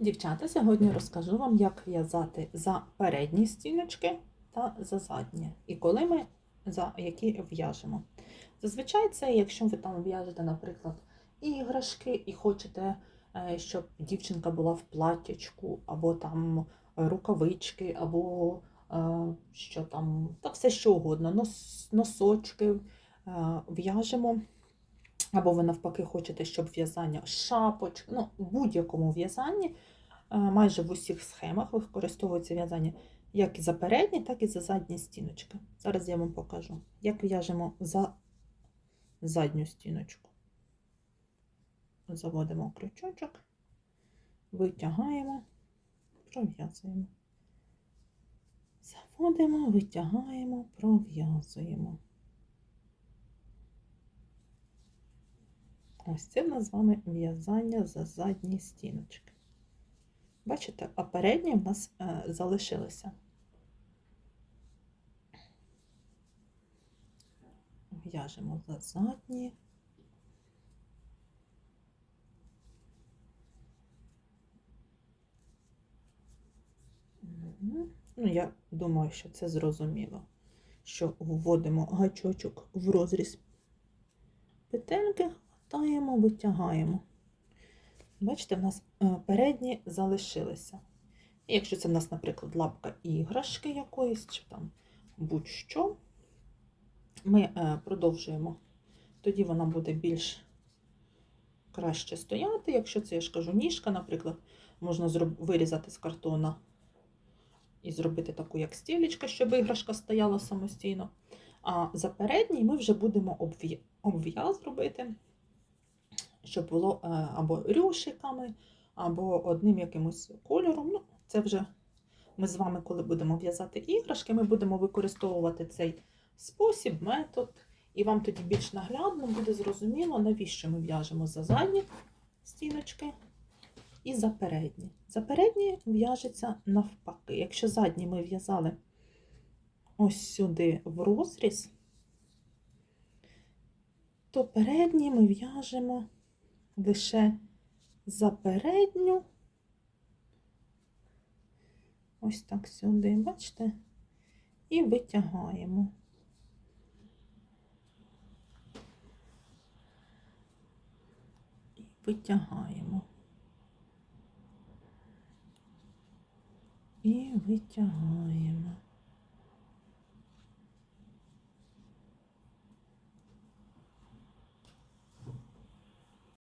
Дівчата, сьогодні розкажу вам, як в'язати за передні стіночки та за задні. І коли ми за які в'яжемо. Зазвичай це, якщо ви там в'яжете, наприклад, іграшки і хочете, е, щоб дівчинка була в платтячку, або там рукавички, або е, що там, та все що угодно, нос, носочки е, в'яжемо. Або ви навпаки хочете, щоб в'язання шапочок, ну, будь-якому в'язанні, е, майже в усіх схемах використовується в'язання як і за передні, так і за задні стіночки. Зараз я вам покажу, як в'яжемо за задню стіночку. Заводимо крючочок, витягаємо, пров'язуємо. Заводимо, витягаємо, пров'язуємо. Ось це в нас з вами в'язання за задні стіночки. Бачите, а передні в нас е, залишилися. В'яжемо за задні. Ну, я думаю, що це зрозуміло, що вводимо гачочок в розріз петельки, хватаємо, витягаємо. Бачите, в нас е, передні залишилися. І якщо це в нас, наприклад, лапка іграшки якоїсь, чи там будь-що, ми е, продовжуємо. Тоді вона буде більш краще стояти. Якщо це, я ж кажу, ніжка, наприклад, можна вирізати з картона і зробити таку, як стілечка, щоб іграшка стояла самостійно. А за передній ми вже будемо обв'яз робити, щоб було е, або рюшиками, або одним якимось кольором. Ну, це вже ми з вами, коли будемо в'язати іграшки, ми будемо використовувати цей спосіб, метод, і вам тоді більш наглядно буде зрозуміло, навіщо ми в'яжемо за задні стіночки і за передні. За передні в'яжеться навпаки. Якщо задні ми в'язали ось сюди в розріз, то передні ми в'яжемо лише за передню, ось так сюди, бачите, і витягаємо. І витягаємо. І витягаємо.